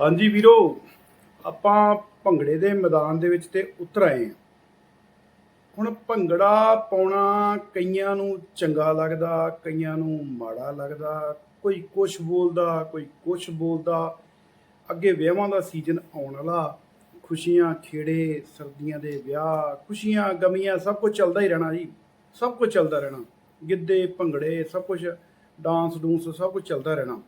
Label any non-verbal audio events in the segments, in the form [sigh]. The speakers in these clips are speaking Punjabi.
ਹਾਂਜੀ ਵੀਰੋ, ਆਪਾਂ ਭੰਗੜੇ ਦੇ ਮੈਦਾਨ ਦੇ ਵਿੱਚ ਤੇ ਉਤਰ ਆਏ ਹਾਂ। ਹੁਣ ਭੰਗੜਾ ਪਾਉਣਾ ਕਈਆਂ ਨੂੰ ਚੰਗਾ ਲੱਗਦਾ, ਕਈਆਂ ਨੂੰ ਮਾੜਾ ਲੱਗਦਾ, ਕੋਈ ਕੁਛ ਬੋਲਦਾ, ਕੋਈ ਕੁਛ ਬੋਲਦਾ। ਅੱਗੇ ਵਿਆਹਾਂ ਦਾ ਸੀਜ਼ਨ ਆਉਣ ਵਾਲਾ, ਖੁਸ਼ੀਆਂ, ਖੇੜੇ, ਸਰਦੀਆਂ ਦੇ ਵਿਆਹ, ਖੁਸ਼ੀਆਂ, ਗਮੀਆਂ, ਸਭ ਕੁਝ ਚੱਲਦਾ ਹੀ ਰਹਿਣਾ ਜੀ। ਸਭ ਕੁਝ ਚੱਲਦਾ ਰਹਿਣਾ। ਗਿੱਧੇ, ਭੰਗੜੇ, ਸਭ ਕੁਝ ਡਾਂਸ, ਡੂੰਸ, ਸਭ ਕੁਝ ਚੱਲਦਾ ਰਹਿਣਾ।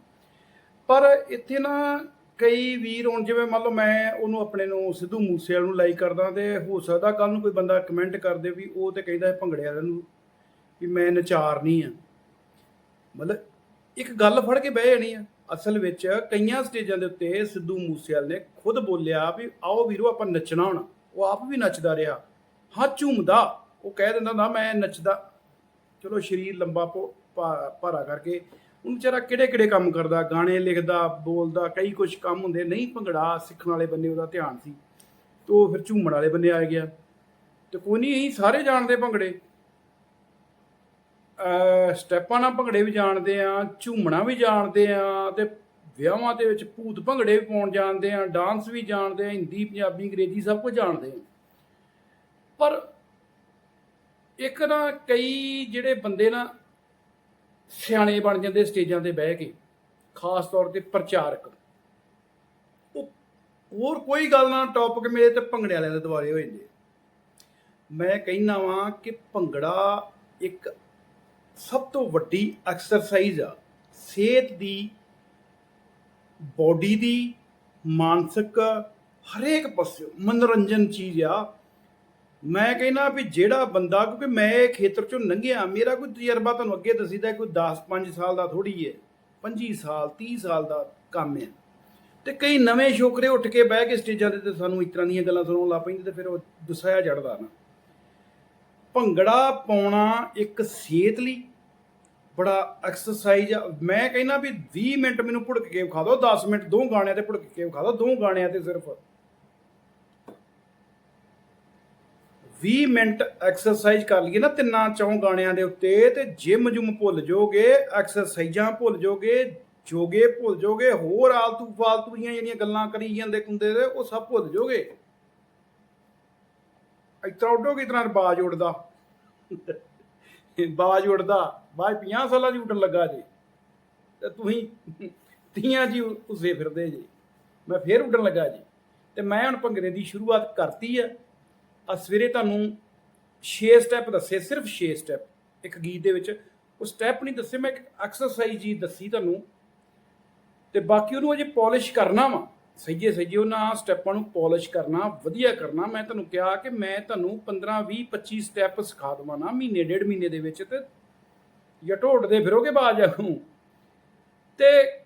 ਪਰ ਇੱਥੇ ਨਾ ਕਈ ਵੀਰ ਹੁਣ ਜਿਵੇਂ ਮੰਨ ਲਓ ਮੈਂ ਉਹਨੂੰ ਆਪਣੇ ਨੂੰ ਸਿੱਧੂ ਮੂਸੇਵਾਲ ਨੂੰ ਲਾਈਕ ਕਰਦਾ ਤੇ ਹੋ ਸਕਦਾ ਕੱਲ ਨੂੰ ਕੋਈ ਬੰਦਾ ਕਮੈਂਟ ਕਰ ਦੇ ਵੀ ਉਹ ਤੇ ਕਹਿੰਦਾ ਹੈ ਭੰਗੜੇ ਵਾਲਿਆਂ ਨੂੰ ਵੀ ਮੈਂ ਨਚਾਰ ਨਹੀਂ ਆ। ਮਤਲਬ ਇੱਕ ਗੱਲ ਫੜ ਕੇ ਬਹਿ ਜਾਣੀ ਆ। ਅਸਲ ਵਿੱਚ ਕਈਆਂ ਸਟੇਜਾਂ ਦੇ ਉੱਤੇ ਸਿੱਧੂ ਮੂਸੇਵਾਲ ਨੇ ਖੁਦ ਬੋਲਿਆ ਵੀ ਆਓ ਵੀਰੋ ਆਪਾਂ ਨੱਚਣਾ ਹੁਣ। ਉਹ ਆਪ ਵੀ ਨੱਚਦਾ ਰਿਹਾ। ਹਾਂ, ਝੂਮਦਾ। ਉਹ ਕਹਿ ਦਿੰਦਾ ਨਾ ਮੈਂ ਨੱਚਦਾ। ਚਲੋ, ਸਰੀਰ ਲੰਬਾ ਭਾਰਾ ਕਰਕੇ ਉਹ ਵਿਚਾਰਾ ਕਿਹੜੇ ਕਿਹੜੇ ਕੰਮ ਕਰਦਾ, ਗਾਣੇ ਲਿਖਦਾ, ਬੋਲਦਾ, ਕਈ ਕੁਝ ਕੰਮ ਹੁੰਦੇ, ਨਹੀਂ ਭੰਗੜਾ ਸਿੱਖਣ ਵਾਲੇ ਬੰਦੇ ਉਹਦਾ ਧਿਆਨ ਸੀ, ਤੇ ਉਹ ਫਿਰ ਝੂਮਣ ਵਾਲੇ ਬੰਦੇ ਆ ਗਿਆ। ਤੇ ਕੋਈ ਨਹੀਂ, ਅਸੀਂ ਸਾਰੇ ਜਾਣਦੇ ਭੰਗੜੇ। ਸਟੈਪਾਂ ਨਾਲ ਭੰਗੜੇ ਵੀ ਜਾਣਦੇ ਆ, ਝੂਮਣਾ ਵੀ ਜਾਣਦੇ ਆ, ਤੇ ਵਿਆਹਾਂ ਦੇ ਵਿੱਚ ਭੂਤ ਭੰਗੜੇ ਵੀ ਪਾਉਣ ਜਾਣਦੇ ਆ, ਡਾਂਸ ਵੀ ਜਾਣਦੇ ਆ, ਹਿੰਦੀ, ਪੰਜਾਬੀ, ਅੰਗਰੇਜ਼ੀ ਸਭ ਕੁਝ ਜਾਣਦੇ ਆ। ਪਰ ਇੱਕ ਨਾ ਕਈ ਜਿਹੜੇ ਬੰਦੇ ਨਾ ਸਿਆਣੇ ਬਣ ਜਾਂਦੇ ਸਟੇਜਾਂ ਤੇ ਬਹਿ ਕੇ, ਖਾਸ ਤੌਰ ਤੇ ਪ੍ਰਚਾਰਕ। ਉਹ ਹੋਰ ਕੋਈ ਗੱਲ ਨਾ ਟੌਪਿਕ ਮੇਰੇ ਤੇ ਭੰਗੜੇ ਵਾਲਿਆਂ ਦੇ ਦੁਆਰੇ ਹੋ ਜਾਂਦੇ ਮੈਂ ਕਹਿਣਾ ਵਾਂ ਕਿ ਭੰਗੜਾ ਇੱਕ ਸਭ ਤੋਂ ਵੱਡੀ ਐਕਸਰਸਾਈਜ਼ ਆ। ਸਿਹਤ ਦੀ ਬੋਡੀ ਦੀ, ਮਾਨਸਿਕ, ਹਰੇਕ ਪਾਸਿਓਂ ਮਨੋਰੰਜਨ ਚੀਜ਼ ਆ। ਮੈਂ ਕਹਿੰਦਾ ਵੀ ਜਿਹੜਾ ਬੰਦਾ, ਕਿਉਂਕਿ ਮੈਂ ਇਹ ਖੇਤਰ ਚੋਂ ਲੰਘਿਆ, ਮੇਰਾ ਕੋਈ ਤਜਰਬਾ ਤੁਹਾਨੂੰ ਅੱਗੇ ਦੱਸੀਦਾ, ਕੋਈ 10 5 ਸਾਲ ਦਾ ਥੋੜੀ ਹੈ 25 ਸਾਲ 30 ਸਾਲ ਦਾ ਕੰਮ ਹੈ। ਤੇ ਕਈ ਨਵੇਂ ਛੋਕਰੇ ਉੱਠ ਕੇ ਬਹਿ ਕੇ ਸਟੇਜਾਂ ਤੇ ਸਾਨੂੰ ਇਸ ਤਰ੍ਹਾਂ ਦੀਆਂ ਗੱਲਾਂ ਸੁਣਾਉਣ ਲੱਗ ਪੈਂਦੇ ਤੇ ਫਿਰ ਉਹ ਗੁੱਸਾ ਚੜਦਾ ਨਾ। ਭੰਗੜਾ ਪਾਉਣਾ ਇੱਕ ਸਿਹਤ ਲਈ ਬੜਾ ਐਕਸਰਸਾਈਜ਼ ਆ। ਮੈਂ ਕਹਿੰਦਾ ਵੀ 20 ਮਿੰਟ ਮੈਨੂੰ ਭੁੜਕ ਕੇ ਵਿਖਾ ਦਿਓ 10 ਮਿੰਟ ਦੋ ਗਾਣਿਆਂ ਤੇ ਭੁੜਕ ਕੇ ਵਿਖਾ ਦਿਓ, ਦੋ ਗਾਣਿਆਂ ਤੇ ਸਿਰਫ। 20 ਮਿੰਟ ਐਕਸਰਸਾਈਜ਼ ਕਰ ਲਈਏ ਨਾ, ਤਿੰਨਾਂ ਚੌਂ ਗਾਣਿਆਂ ਦੇ ਉੱਤੇ, ਤੇ ਜਿਮ ਜੁਮ ਭੁੱਲ ਜਾਓਗੇ ਐਕਸਰਸਾਈਜ਼ਾਂ ਭੁੱਲ ਜਾਓਗੇ, ਜੋਗੇ ਭੁੱਲ ਜਾਓਗੇ, ਹੋਰ ਆਲਤੂ ਫਾਲਤੂ ਦੀਆਂ ਜਿਹੜੀਆਂ ਗੱਲਾਂ ਕਰੀ ਜਾਂਦੇ ਕੁੰਦੇ ਦੇ, ਉਹ ਸਭ ਭੁੱਲ ਜਾਓਗੇ। ਇਤਰਾ ਉੱਡੋਗੇ ਇਤਨਾ ਬਾਜ ਉੱਡਦਾ? ਬਾਜ ਉੱਡਦਾ। ਬਾਜ 50 ਸਾਲਾਂ ਦੀ ਉੱਡਣ ਲੱਗਾ ਜੀ। ਤੇ ਤੁਸੀਂ ਤੀਆਂ ਜੀ ਉਸੇ ਫਿਰਦੇ ਜੀ। ਮੈਂ ਫੇਰ ਉੱਡਣ ਲੱਗਾ ਜੀ। ਤੇ ਮੈਂ ਹੁਣ ਭੰਗੜੇ ਦੀ ਸ਼ੁਰੂਆਤ ਕਰਤੀ ਆ। ਆ ਸਵੇਰੇ ਤੁਹਾਨੂੰ 6 ਸਟੈਪ ਦੱਸੇ, ਸਿਰਫ 6 ਸਟੈਪ ਇੱਕ ਗੀਤ ਦੇ ਵਿੱਚ। ਉਹ ਸਟੈਪ ਨਹੀਂ ਦੱਸੇ, ਮੈਂ ਇੱਕ ਐਕਸਰਸਾਈਜ਼ ਹੀ ਦੱਸੀ ਤੁਹਾਨੂੰ। ਤੇ ਬਾਕੀ ਉਹਨੂੰ ਅਜੇ ਪਾਲਿਸ਼ ਕਰਨਾ ਵਾ। ਸਹੀਏ ਸਹੀਏ, ਉਹਨਾਂ ਸਟੈਪਾਂ ਨੂੰ ਪਾਲਿਸ਼ ਕਰਨਾ, ਵਧੀਆ ਕਰਨਾ। ਮੈਂ ਤੁਹਾਨੂੰ ਕਿਹਾ ਕਿ ਮੈਂ ਤੁਹਾਨੂੰ 15 20 25 ਸਟੈਪ ਸਿਖਾ ਦਵਾਂ ਨਾ, ਮਹੀਨੇ, ਡੇਢ ਮਹੀਨੇ ਦੇ ਵਿੱਚ ਤੇ ਯਟੋ ਉੱਡਦੇ ਫਿਰੋਗੇ ਬਾਜ ਨੂੰ। ਤੇ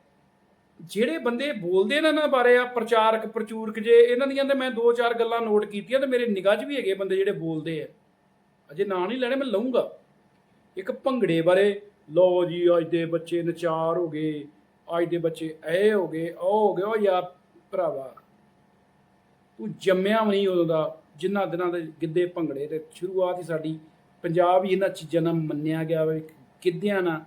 ਜਿਹੜੇ ਬੰਦੇ ਬੋਲਦੇ ਨੇ ਇਹਨਾਂ ਬਾਰੇ ਆ, ਪ੍ਰਚਾਰਕ, ਪ੍ਰਚੂਰਕ ਜੇ, ਇਹਨਾਂ ਦੀਆਂ ਤੇ ਮੈਂ ਦੋ ਚਾਰ ਗੱਲਾਂ ਨੋਟ ਕੀਤੀਆਂ ਤੇ ਮੇਰੇ ਨਿਗਾਹ 'ਚ ਵੀ ਹੈਗੇ ਬੰਦੇ ਜਿਹੜੇ ਬੋਲਦੇ ਆ। ਅਜੇ ਨਾਂ ਨਹੀਂ ਲੈਣੇ, ਮੈਂ ਲਊਂਗਾ। ਇੱਕ ਭੰਗੜੇ ਬਾਰੇ ਲੋ ਜੀ, ਅੱਜ ਦੇ ਬੱਚੇ ਨਚਾਰ ਹੋ ਗਏ, ਅੱਜ ਦੇ ਬੱਚੇ ਐ ਹੋ ਗਏ, ਉਹ ਹੋ ਗਏ, ਉਹ ਯਾਰ ਭਰਾਵਾ, ਤੂੰ ਜੰਮਿਆ ਵੀ ਨਹੀਂ ਉਦੋਂ ਦਾ, ਜਿੰਨਾ ਦਿਨਾਂ ਦੇ ਗਿੱਧੇ ਭੰਗੜੇ ਤੇ ਸ਼ੁਰੂਆਤ ਹੀ ਸਾਡੀ ਪੰਜਾਬ ਹੀ ਇਹਨਾਂ ਚੀਜ਼ਾਂ ਨਾਲ ਮੰਨਿਆ ਗਿਆ ਵਾ, ਗਿੱਧਿਆਂ ਨਾਲ।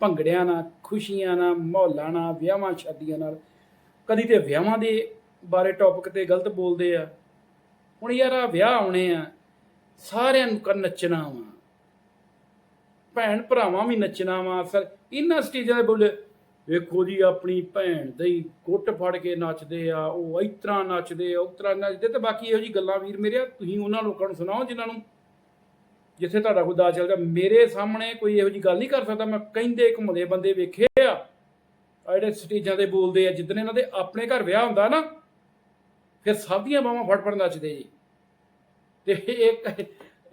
ਭੰਗੜਿਆਂ ਨਾਲ, ਖੁਸ਼ੀਆਂ ਨਾਲ, ਮਾਹੌਲਾਂ ਨਾਲ, ਵਿਆਹਾਂ ਸ਼ਾਦੀਆਂ ਨਾਲ। ਕਦੀ ਤੇ ਵਿਆਹਾਂ ਦੇ ਬਾਰੇ ਟੌਪਿਕ ਤੇ ਗਲਤ ਬੋਲਦੇ ਆ। ਹੁਣ ਯਾਰ ਆ ਵਿਆਹ ਆਉਣੇ ਆ, ਸਾਰਿਆਂ ਨੂੰ ਕਰ ਨੱਚਣਾ ਵਾ। ਭੈਣ ਭਰਾਵਾਂ ਵੀ ਨੱਚਣਾ ਵਾ। ਸਰ ਇਹਨਾਂ ਸਟੇਜਾਂ ਦੇ ਬੋਲੇ, ਵੇਖੋ ਜੀ ਆਪਣੀ ਭੈਣ ਦੇ ਹੀ ਗੁੱਟ ਫੜ ਕੇ ਨੱਚਦੇ ਆ, ਉਹ ਇਸ ਤਰ੍ਹਾਂ ਨੱਚਦੇ ਆ, ਉਸ ਤਰ੍ਹਾਂ ਨੱਚਦੇ ਤੇ ਬਾਕੀ ਇਹੋ ਜੀ ਗੱਲਾਂ ਵੀਰ ਮੇਰੇ, ਤੁਸੀਂ ਉਹਨਾਂ ਲੋਕਾਂ ਨੂੰ ਸੁਣਾਓ, ਜਿਨ੍ਹਾਂ ਨੂੰ ਜਿੱਥੇ ਤੁਹਾਡਾ ਕੋਈ ਦਾ ਚੱਲਦਾ, ਮੇਰੇ ਸਾਹਮਣੇ ਕੋਈ ਇਹੋ ਜੀ ਗੱਲ ਨਹੀਂ ਕਰ ਸਕਦਾ, ਮੈਂ ਕਹਿੰਦੇ ਘੁੰਮਦੇ ਬੰਦੇ ਵੇਖੇ ਆ ਆ ਜਿਹੜੇ ਸਟੇਜਾਂ ਤੇ ਬੋਲਦੇ ਆ, ਜਿੱਦਣ ਇਹਨਾਂ ਦੇ ਆਪਣੇ ਘਰ ਵਿਆਹ ਹੁੰਦਾ ਨਾ, ਫਿਰ ਸਭ ਦੀਆਂ ਬਾਹਾਂ ਫੜ ਨੱਚਦੇ ਜੀ। ਤੇ ਇੱਕ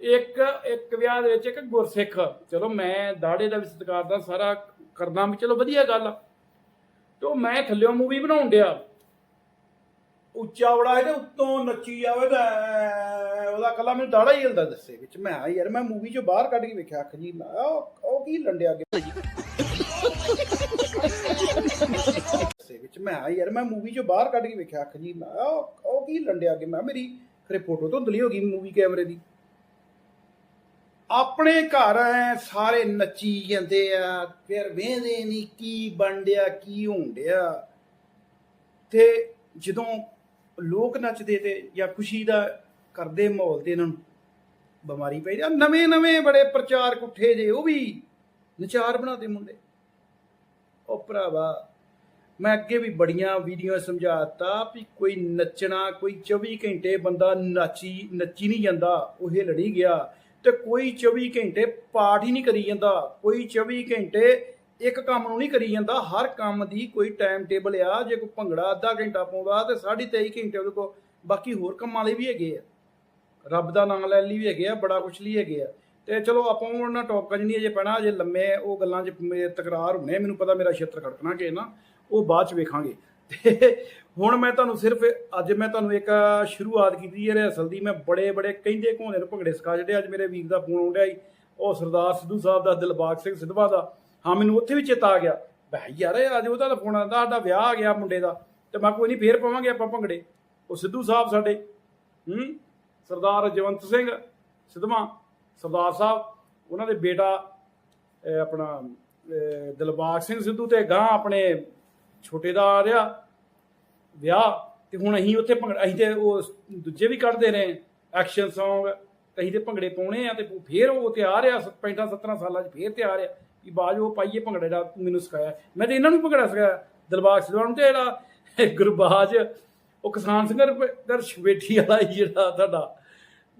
ਇੱਕ ਇੱਕ ਵਿਆਹ ਦੇ ਵਿੱਚ ਇੱਕ ਗੁਰਸਿੱਖ, ਚਲੋ ਮੈਂ ਦਾੜੇ ਦਾ ਵੀ ਸਤਿਕਾਰ ਦਾ ਸਾਰਾ ਕਰਦਾ ਵੀ ਚਲੋ ਵਧੀਆ ਗੱਲ ਆ। ਤੇ ਉਹ ਮੈਂ ਥੱਲਿਓ ਮੂਵੀ ਬਣਾਉਣ ਡਿਆ। ਉੱਚਾ ਬੜਾ ਇਹਦੇ ਉੱਤੋਂ ਨੱਚੀ ਜਾਵੇ ਤਾਂ ਐ ਉਹਦਾ ਕੱਲਾ ਮੈਨੂੰ ਦਾੜਾ ਹੀ ਹਿਲਦਾ ਦੱਸੇ ਵਿੱਚ। ਮੈਂ ਆ ਯਾਰ, ਮੈਂ ਮੂਵੀ ਚੋਂ ਬਾਹਰ ਕੱਢ ਕੇ ਵੇਖਿਆ ਅੱਖ ਜੀ, ਮੈਂ ਕਿਹਾ ਉਹ ਉਹ ਕੀ ਲੰਡਿਆ ਅੱਗੇ? ਦੱਸੇ ਵਿੱਚ, ਮੈਂ ਆ ਯਾਰ, ਮੈਂ ਮੂਵੀ ਚੋਂ ਬਾਹਰ ਕੱਢ ਕੇ ਵੇਖਿਆ ਅੱਖ ਜੀ, ਮੈਂ ਕਿਹਾ ਉਹ ਉਹ ਕੀ ਲੰਡਿਆ ਅੱਗੇ? ਮੈਂ ਕਿਹਾ, ਮੇਰੀ ਖਰੇ ਫੋਟੋ ਧੁੰਦਲੀ ਹੋ ਗਈ ਮੂਵੀ ਕੈਮਰੇ ਦੀ। ਆਪਣੇ ਘਰ ਐ ਸਾਰੇ ਨੱਚੀ ਜਾਂਦੇ ਆ, ਫਿਰ ਵੇਂਦੇ ਨਹੀਂ ਕੀ ਬਣ ਡਿਆ, ਕੀ ਹੋਣ ਡਿਆ। ਤੇ ਜਦੋਂ ਲੋਕ ਨੱਚਦੇ ਤੇ ਜਾਂ ਖੁਸ਼ੀ ਦਾ ਕਰਦੇ ਮਾਹੌਲ ਤੇ ਇਹਨਾਂ ਨੂੰ ਬਿਮਾਰੀ ਪਈ ਜਾਂ ਨਵੇਂ ਨਵੇਂ ਬੜੇ ਪ੍ਰਚਾਰ ਕੁੱਠੇ ਜੇ, ਉਹ ਵੀ ਨਚਾਰ ਬਣਾਦੇ ਮੁੰਡੇ। ਉਹ ਭਰਾਵਾ, ਮੈਂ ਅੱਗੇ ਵੀ ਬੜੀਆਂ ਵੀਡੀਓ ਸਮਝਾਤਾ ਵੀ ਕੋਈ ਨੱਚਣਾ, ਕੋਈ 24 ਘੰਟੇ ਬੰਦਾ ਨੱਚੀ ਨੱਚੀ ਨਹੀਂ ਜਾਂਦਾ, ਉਹ ਲੜੀ ਗਿਆ ਤੇ ਕੋਈ 24 ਘੰਟੇ ਪਾਠ ਹੀ ਨਹੀਂ ਕਰੀ ਜਾਂਦਾ, ਕੋਈ 24 ਘੰਟੇ ਇੱਕ ਕੰਮ ਨੂੰ ਨਹੀਂ ਕਰੀ ਜਾਂਦਾ, ਹਰ ਕੰਮ ਦੀ ਕੋਈ ਟਾਈਮ ਟੇਬਲ ਆ, ਜੇ ਕੋਈ ਭੰਗੜਾ ਅੱਧਾ ਘੰਟਾ ਪਾਉਂਦਾ ਤੇ 23.5 ਘੰਟੇ ਉਹਦੇ ਕੋਲ ਬਾਕੀ ਹੋਰ ਕੰਮਾਂ ਲਈ ਵੀ ਹੈਗੇ ਆ। ਰੱਬ ਦਾ ਨਾਮ ਲੈਣ ਲਈ ਵੀ ਹੈਗੇ ਆ, ਬੜਾ ਕੁਛ ਲਈ ਹੈਗੇ ਆ। ਤੇ ਚਲੋ ਆਪਾਂ ਉਹਨਾਂ ਟੌਪਕਾਂ 'ਚ ਨਹੀਂ ਅਜੇ ਪੈਣਾ ਅਜੇ ਲੰਮੇ ਉਹ ਗੱਲਾਂ 'ਚ ਮੇਰੇ ਤਕਰਾਰ ਹੋਣੇ ਮੈਨੂੰ ਪਤਾ ਮੇਰਾ ਛੇਤਰ ਖੜਕਣਾ ਕਿ ਨਾ, ਉਹ ਬਾਅਦ 'ਚ ਵੇਖਾਂਗੇ। ਤੇ ਹੁਣ ਮੈਂ ਤੁਹਾਨੂੰ ਸਿਰਫ ਅੱਜ ਮੈਂ ਤੁਹਾਨੂੰ ਇੱਕ ਸ਼ੁਰੂਆਤ ਕੀਤੀ ਹੈ ਰਿਹਸਲ ਦੀ, ਮੈਂ ਬੜੇ ਬੜੇ ਕਹਿੰਦੇ ਘੋਂਦੇ ਨੂੰ ਭੰਗੜੇ ਸਿਖਾ ਜਿਹੜੇ ਅੱਜ ਮੇਰੇ ਵੀਰ ਦਾ ਫੋਨ ਆਉਂਦਾ ਸੀ ਉਹ ਸਰਦਾਰ ਸਿੱਧੂ ਸਾਹਿਬ ਦਾ, ਦਿਲਬਾਗ ਸਿੰਘ ਸਿੱਧਵਾ ਦਾ। ਹਾਂ, ਮੈਨੂੰ ਉੱਥੇ ਵੀ ਚੇਤਾ ਆ ਗਿਆ। ਭਾਈ ਯਾਰ, ਇਹ ਅੱਜ ਉਹਦਾ ਫੋਨ ਆਉਂਦਾ, ਸਾਡਾ ਵਿਆਹ ਆ ਗਿਆ ਮੁੰਡੇ ਦਾ। ਤੇ ਮੈਂ ਕੋਈ ਨਹੀਂ ਫੇਰ ਪਾਵਾਂਗੇ ਆਪਾਂ ਭੰਗੜੇ। ਉਹ ਸਿੱਧੂ ਸਾਹਿਬ ਸਾਡੇ, ਹੂੰ, ਸਰਦਾਰ ਜਵੰਤ ਸਿੰਘ ਸਿੱਧਵਾਂ ਸਰਦਾਰ ਸਾਹਿਬ, ਉਹਨਾਂ ਦੇ ਬੇਟਾ ਆਪਣਾ ਦਿਲਬਾਗ ਸਿੰਘ ਸਿੱਧੂ ਤੇ ਗਾਂ ਆਪਣੇ ਛੋਟੇ ਦਾ ਆ ਰਿਹਾ ਵਿਆਹ। ਤੇ ਹੁਣ ਅਸੀਂ ਉੱਥੇ ਭੰਗੜਾ, ਅਸੀਂ ਤੇ ਉਹ ਦੂਜੇ ਵੀ ਕੱਢਦੇ ਰਹੇ। ਐਕਸ਼ਨ Song, ਅਸੀਂ ਤੇ ਭੰਗੜੇ ਪਾਉਣੇ ਆ ਤੇ ਫੇਰ ਉਹ ਤੇ ਆ 65 17 ਸਾਲਾਂ 'ਚ ਫੇਰ ਤਿਆਰ ਆ। ਰਿਹਾ ਕਿ ਬਾਜ ਉਹ ਪਾਈਏ ਭੰਗੜੇ ਦਾ ਮੈਨੂੰ ਸਿਖਾਇਆ। ਮੈਂ ਤੇ ਇਹਨਾਂ ਨੂੰ ਭੰਗੜਾ ਸਿਖਾਇਆ। ਦਿਲਬਾਗ ਸਿੱਧੂ ਨੂੰ ਤੇ ਜਿਹੜਾ ਗੁਰਬਾਜ, ਉਹ ਕਿਸਾਨ ਸਿੰਘ ਦਰ ਸ਼ਵੇਠੀ ਵਾਲਾ ਜਿਹੜਾ ਤੁਹਾਡਾ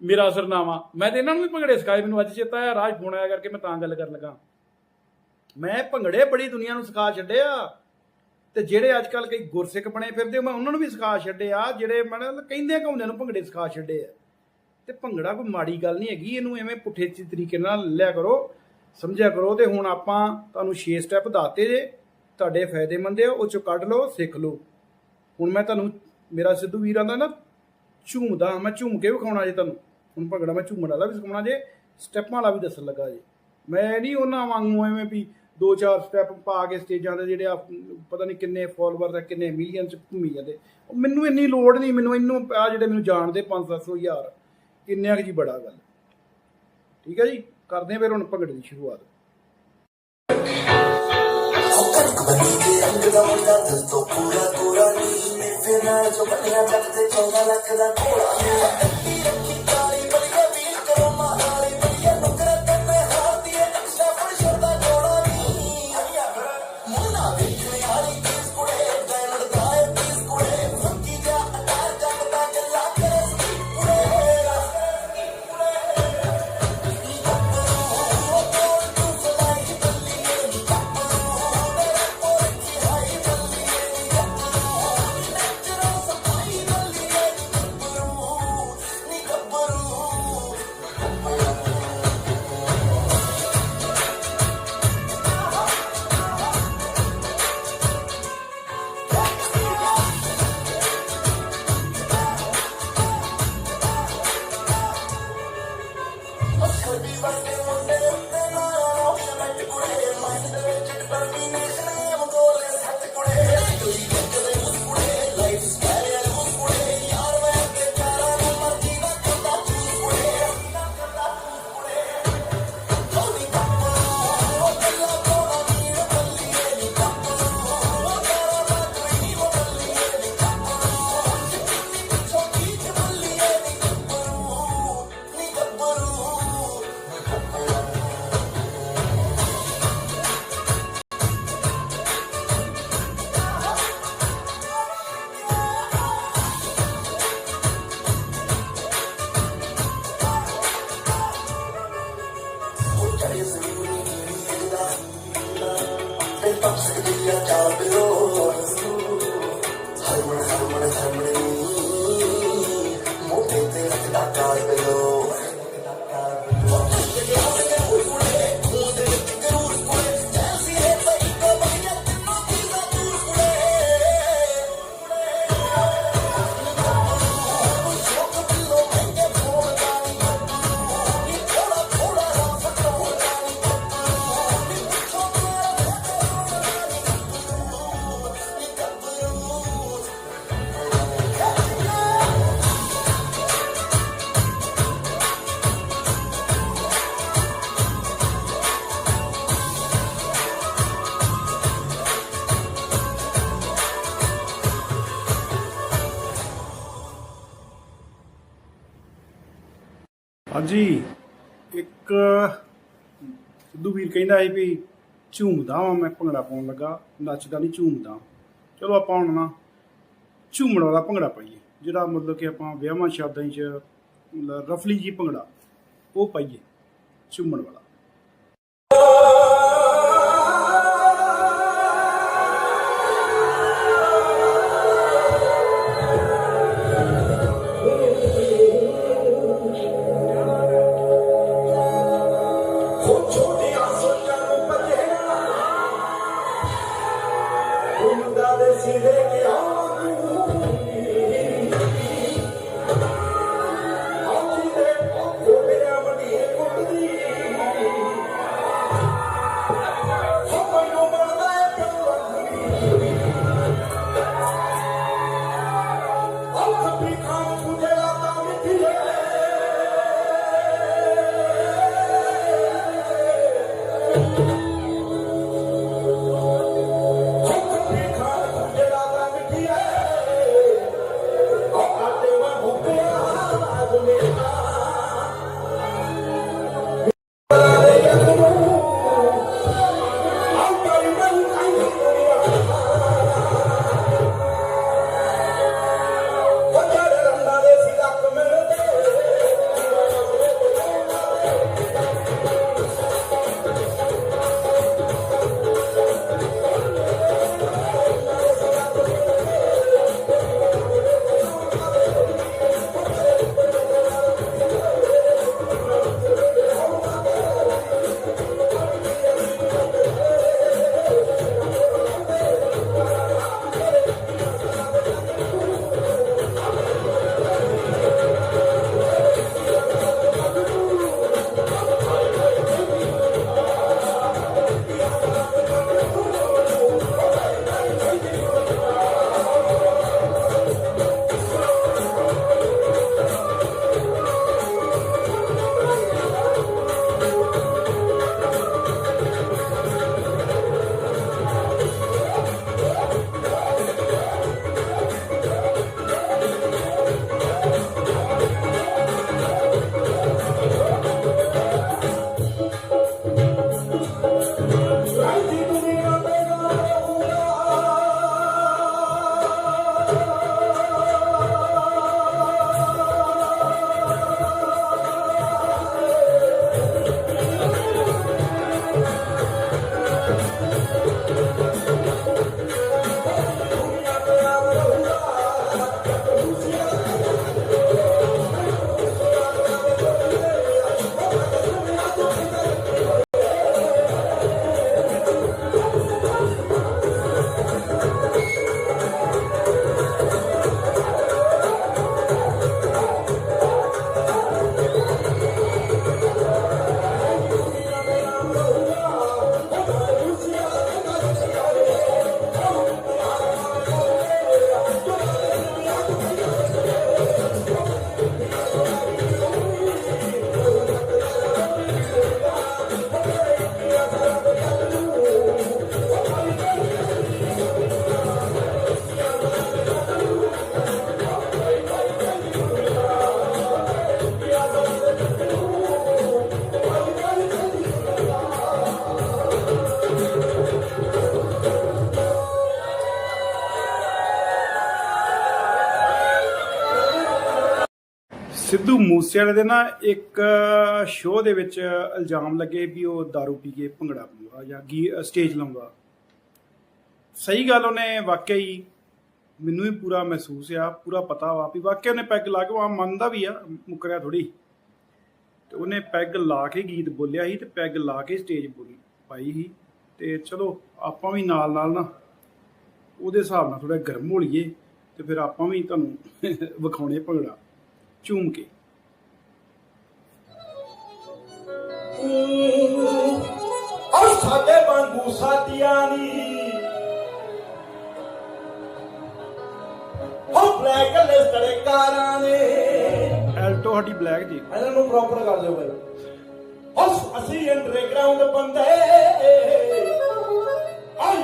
ਮੇਰਾ ਸਰਨਾਮਾ। ਮੈਂ ਤੇ ਇਹਨਾਂ ਨੂੰ ਵੀ ਭੰਗੜੇ ਸਿਖਾਏ, ਮੈਨੂੰ ਅੱਜ ਚੇਤਾ ਆਇਆ, ਰਾਜ ਫੋਨ ਆਇਆ ਕਰਕੇ ਮੈਂ ਤਾਂ ਗੱਲ ਕਰਨ ਲੱਗਾ। ਮੈਂ ਭੰਗੜੇ ਬੜੀ ਦੁਨੀਆ ਨੂੰ ਸਿਖਾ ਛੱਡਿਆ। ਤੇ ਜਿਹੜੇ ਅੱਜ ਕੱਲ ਕਈ ਗੁਰਸਿੱਖ ਬਣੇ ਫਿਰਦੇ, ਮੈਂ ਉਹਨਾਂ ਨੂੰ ਵੀ ਸਿਖਾ ਛੱਡਿਆ। ਜਿਹੜੇ ਮਤਲਬ ਕਹਿੰਦੇ ਘਾਉਂਦਿਆਂ ਨੂੰ ਭੰਗੜੇ ਸਿਖਾ ਛੱਡੇ ਆ ਤੇ ਭੰਗੜਾ ਕੋਈ ਮਾੜੀ ਗੱਲ ਨਹੀਂ ਹੈਗੀ, ਇਹਨੂੰ ਐਵੇਂ ਪੁੱਠੇ ਤਰੀਕੇ ਨਾਲ ਲਿਆ ਕਰੋ। ਸਮਝਿਆ ਕਰੋ ਤੇ ਹੁਣ ਆਪਾਂ ਤੁਹਾਨੂੰ 6 ਸਟੈਪ ਦੱਸਤੇ ਜੇ। ਤੁਹਾਡੇ ਫਾਇਦੇਮੰਦ ਆ, ਉਹ ਚੋਂ ਕੱਢ ਲਓ, ਸਿੱਖ ਲਓ। ਹੁਣ ਮੈਂ ਤੁਹਾਨੂੰ, ਮੇਰਾ ਸਿੱਧੂ ਵੀਰਾਂ ਦਾ ਨਾ ਝੂਮਦਾ, ਮੈਂ ਝੂਮ ਕੇ ਵਿਖਾਉਣਾ ਜੇ ਤੁਹਾਨੂੰ। ਹੁਣ ਭੰਗੜਾ ਮੈਂ ਝੂਮਣ ਵਾਲਾ ਵੀ ਸਿਖਾਉਣਾ ਜੇ ਸਟੈਪਾਂ ਵਾਲਾ ਵੀ ਦੱਸਣ ਲੱਗਾ ਜੇ। ਮੈਂ ਨਹੀਂ ਉਹਨਾਂ ਵਾਂਗੂ ਐਵੇਂ ਵੀ ਦੋ ਚਾਰ ਸਟੈਪ ਪਾ ਕੇ ਸਟੇਜਾਂ ਦੇ ਜਿਹੜੇ ਪਤਾ ਨਹੀਂ ਕਿੰਨੇ ਫਾਲੋਅਰ ਦਾ ਕਿੰਨੇ ਮਿਲੀਅਨ ਚ ਘੁੰਮੀ ਜਾਂਦੇ। ਉਹ ਮੈਨੂੰ ਇੰਨੀ ਲੋੜ ਨਹੀਂ, ਮੈਨੂੰ ਇਹਨੂੰ ਆ ਜਿਹੜੇ ਮੈਨੂੰ ਜਾਣਦੇ 5-700 ਹਜ਼ਾਰ। ਕਿੰਨਿਆਂ ਕੁ ਜੀ ਬੜਾ ਗੱਲ। ਠੀਕ ਹੈ ਜੀ? ਕਰਦੇ ਹਾਂ, ਫਿਰ ਹੁਣ ਭੰਗੜੇ ਦੀ ਸ਼ੁਰੂਆਤ। ਕਣਕ ਜੋ ਬਣਿਆ ਜੱਟ ਤੇ 14 ਲੱਖ ਦਾ ਘੋੜਾ। ਜੀ ਇੱਕ ਸਿੱਧੂ ਵੀਰ ਕਹਿੰਦਾ ਸੀ ਵੀ ਝੂਮਦਾ ਵਾਂ, ਮੈਂ ਭੰਗੜਾ ਪਾਉਣ ਲੱਗਾ, ਨੱਚਦਾ ਨਹੀਂ, ਝੂਮਦਾ। ਚਲੋ ਆਪਾਂ ਹੁਣ ਨਾ ਝੂਮਣ ਵਾਲਾ ਭੰਗੜਾ ਪਾਈਏ, ਜਿਹੜਾ ਮਤਲਬ ਕਿ ਆਪਾਂ ਵਿਆਹਾਂ ਸ਼ਬਦਾਂ 'ਚ ਰਫਲੀ ਜੀ ਭੰਗੜਾ, ਉਹ ਪਾਈਏ, ਝੂਮਣ ਵਾਲਾ। ਸਿੱਧੂ ਮੂਸੇਵਾਲੇ ਦੇ ਨਾ ਇੱਕ ਸ਼ੋਅ ਦੇ ਵਿੱਚ ਇਲਜ਼ਾਮ ਲੱਗੇ ਵੀ ਉਹ दारू ਪੀ ਕੇ ਭੰਗੜਾ ਪਾਉਂਦਾ ਜਾਂ ਗੀ ਸਟੇਜ ਲਾਉਂਦਾ। ਸਹੀ ਗੱਲ ਉਹਨੇ ਵਾਕਿਆ ਹੀ ਮੈਨੂੰ ਵੀ ਪੂਰਾ ਮਹਿਸੂਸ ਆ ਪੂਰਾ ਪਤਾ ਵਾ ਵੀ ਵਾਕਿਆ ਉਹਨੇ ਪੈਗ ਲਾ ਕੇ ਆ ਮੰਨਦਾ ਵੀ ਆ, ਮੁਕਰਿਆ ਥੋੜੀ ਤੇ ਉਹਨੇ ਪੈਗ ਲਾ ਕੇ ਗੀਤ ਬੋਲਿਆ ਸੀ ਤੇ ਪੈਗ ਲਾ ਕੇ ਸਟੇਜ ਬੋਲੀ, ਪਾਈ ਸੀ। ਤੇ ਚਲੋ, ਆਪਾਂ ਵੀ ਨਾਲ ਨਾਲ ਨਾ ਉਹਦੇ ਹਿਸਾਬ ਨਾਲ ਥੋੜਾ ਗਰਮ ਹੋ ਲਈਏ ਤੇ ਫਿਰ ਆਪਾਂ ਵੀ ਤੁਹਾਨੂੰ [laughs] ਵਿਖਾਉਣੇ ਭੰਗੜਾ। ਝੂਮ ਕੇ। ਔਰ ਸਾਡੇ ਵਾਂਗੂ ਸਾਥੀਆਂ ਨੀ। ਹੋ ਬਲੈਕ ਲਿਸਟਡ ਕਾਰਾਂ ਨੇ। ਐਲਟੋ ਸਾਡੀ ਬਲੈਕ ਜੀ। ਇਹਨਾਂ ਨੂੰ ਪ੍ਰੋਪਰ ਕਰ ਦਿਓ ਬਾਈ ਉਸ ਅਸੀਂ ਅੰਡਰਗਰਾਉਂਡ ਬੰਦੇ। ਆਈ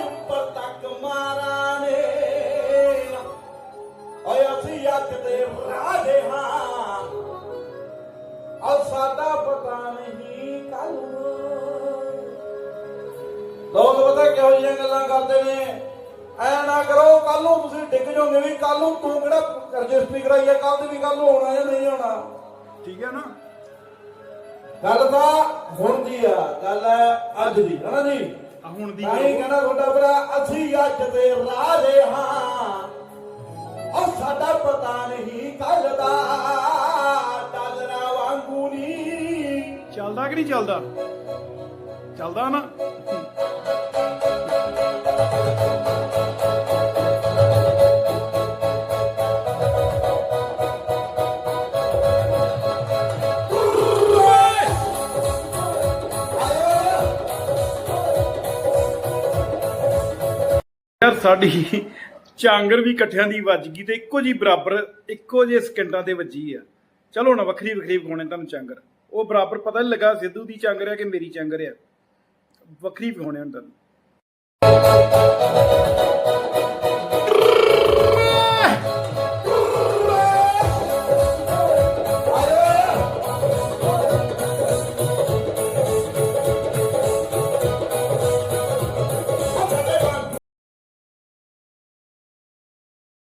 ਕਿਹੋ ਜਿਹੀਆਂ ਗੱਲਾਂ ਕਰਦੇ ਨੇ? ਐ ਨਾ ਕਰੋ ਕੱਲ ਨੂੰ ਤੁਸੀਂ ਡਿੱਗ ਜਾਓਗੇ ਵੀ ਕੱਲ ਨੂੰ ਤੂੰ ਕਿਹੜਾ ਰਜਿਸਟਰੀ ਕਰਾਈ ਹੈ ਕੱਲ ਦੀ ਵੀ ਕੱਲ ਨੂੰ ਹੋਣਾ ਜਾਂ ਨਹੀਂ ਹੋਣਾ ਠੀਕ ਹੈ ਨਾ? ਗੱਲ ਤਾਂ ਹੁਣ ਦੀ ਆ ਗੱਲ ਹੈ ਅੱਜ ਦੀ ਹੈ ਨਾ ਜੀ? ਹੁਣ ਦੀ ਤਾਂ ਹੀ ਕਹਿੰਦਾ ਤੁਹਾਡਾ ਭਰਾ ਅਸੀਂ ਅੱਜ ਤੇ ਰਾਜੇ ਹਾਂ। ਉਹ ਸਾਡਾ ਪਤਾ ਨਹੀਂ ਕੱਲ ਦਾ ਡਾਲਰਾਂ ਵਾਂਗੂ ਨਹੀਂ। ਚੱਲਦਾ ਕਿ ਨਹੀਂ ਚੱਲਦਾ? ਚੱਲਦਾ ਨਾ? ਯਾਰ ਸਾਡੀ ਚਾਂਗਰ ਵੀ ਇਕੱਠਿਆਂ ਦੀ ਵੱਜ ਗਈ ਤੇ ਇੱਕੋ ਜੀ ਬਰਾਬਰ, ਇੱਕੋ ਜਿਹੇ ਸਕਿੰਟਾਂ ਤੇ ਵੱਜੀ ਆ। ਚਲੋ ਹੁਣ ਵੱਖਰੀ ਵੱਖਰੀ ਵਿਖਾਉਣੇ ਤੁਹਾਨੂੰ ਚਾਂਗਰ। ਉਹ ਬਰਾਬਰ ਪਤਾ ਨਹੀਂ ਲੱਗਾ ਸਿੱਧੂ ਦੀ ਚਾਂਗਰ ਆ ਕਿ ਮੇਰੀ ਚਾਂਗਰ ਆ। ਵੱਖਰੀ ਵਿਖਾਉਣੇ ਹੁਣ ਤੁਹਾਨੂੰ।